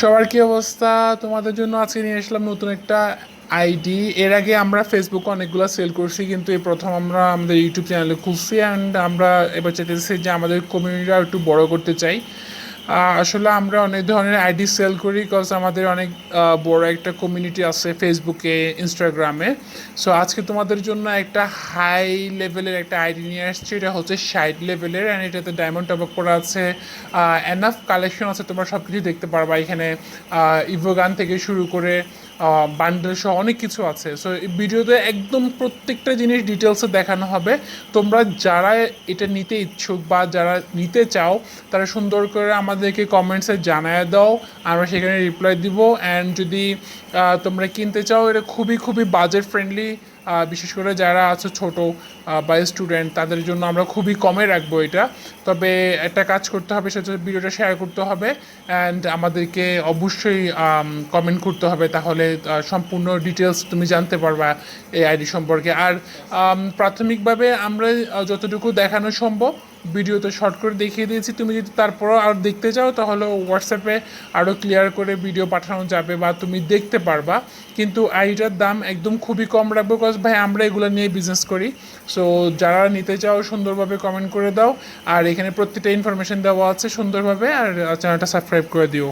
সবার কি অবস্থা? তোমাদের জন্য আজকে নিয়ে আসলাম নতুন একটা আইডি এর আগে আমরা ফেসবুকে অনেকগুলো সেল করছি, কিন্তু এই প্রথম আমরা আমাদের ইউটিউব চ্যানেলে খুলছি অ্যান্ড আমরা এবার চাইতেছি যে আমাদের কমিউনিটিটা একটু বড় করতে চাই। আসলে আমরা অনেক ধরনের আইডি সেল করি বিকজ আমাদের অনেক বড় একটা কমিউনিটি আছে ফেসবুকে ইনস্টাগ্রামে সো আজকে তোমাদের জন্য একটা হাই লেভেলের একটা আইডি নিয়ে আসছি। এটা হচ্ছে সাইড লেভেলের অ্যান্ড এটাতে ডায়মন্ড টপ করা আছে। এনাফ কালেকশন আছে, তোমরা সব কিছু দেখতে পারবা। এখানে ইভোগান থেকে শুরু করে বান্ডেল সহ অনেক কিছু আছে। সো ভিডিওতে একদম প্রত্যেকটা জিনিস ডিটেলসে দেখানো হবে। তোমরা যারা এটা নিতে ইচ্ছুক বা যারা নিতে চাও, তারা সুন্দর করে আমাদেরকে কমেন্টসে জানায় দাও। আমরা সেখানে রিপ্লাই দিব। অ্যান্ড যদি তোমরা কিনতে চাও, এটা খুবই খুবই বাজেট ফ্রেন্ডলি বিশেষ করে যারা আছে ছোট বা স্টুডেন্ট তাদের জন্য আমরা খুবই কমে রাখব এটা। তবে একটা কাজ করতে হবে, সেটা ভিডিওটা শেয়ার করতে হবে অ্যান্ড আমাদেরকে অবশ্যই কমেন্ট করতে হবে। তাহলে সম্পূর্ণ ডিটেলস তুমি জানতে পারবা এই আইডি সম্পর্কে। আর প্রাথমিকভাবে আমরা যতটুকু দেখানো সম্ভব ভিডিওতে শর্ট করে দেখিয়ে দিয়েছি। তুমি যদি তারপরও আর দেখতে চাও, তাহলে হোয়াটসঅ্যাপে আরও ক্লিয়ার করে ভিডিও পাঠানো যাবে বা তুমি দেখতে পারবা। কিন্তু আইডিটার দাম একদম খুবই কম রাখব বিকজ ভাই আমরা এগুলো নিয়ে বিজনেস করি। সো যারা নিতে চাও, সুন্দরভাবে কমেন্ট করে দাও। আর এখানে প্রত্যেকটা ইনফরমেশন দেওয়া আছে সুন্দরভাবে। আর চ্যানেলটা সাবস্ক্রাইব করে দিও।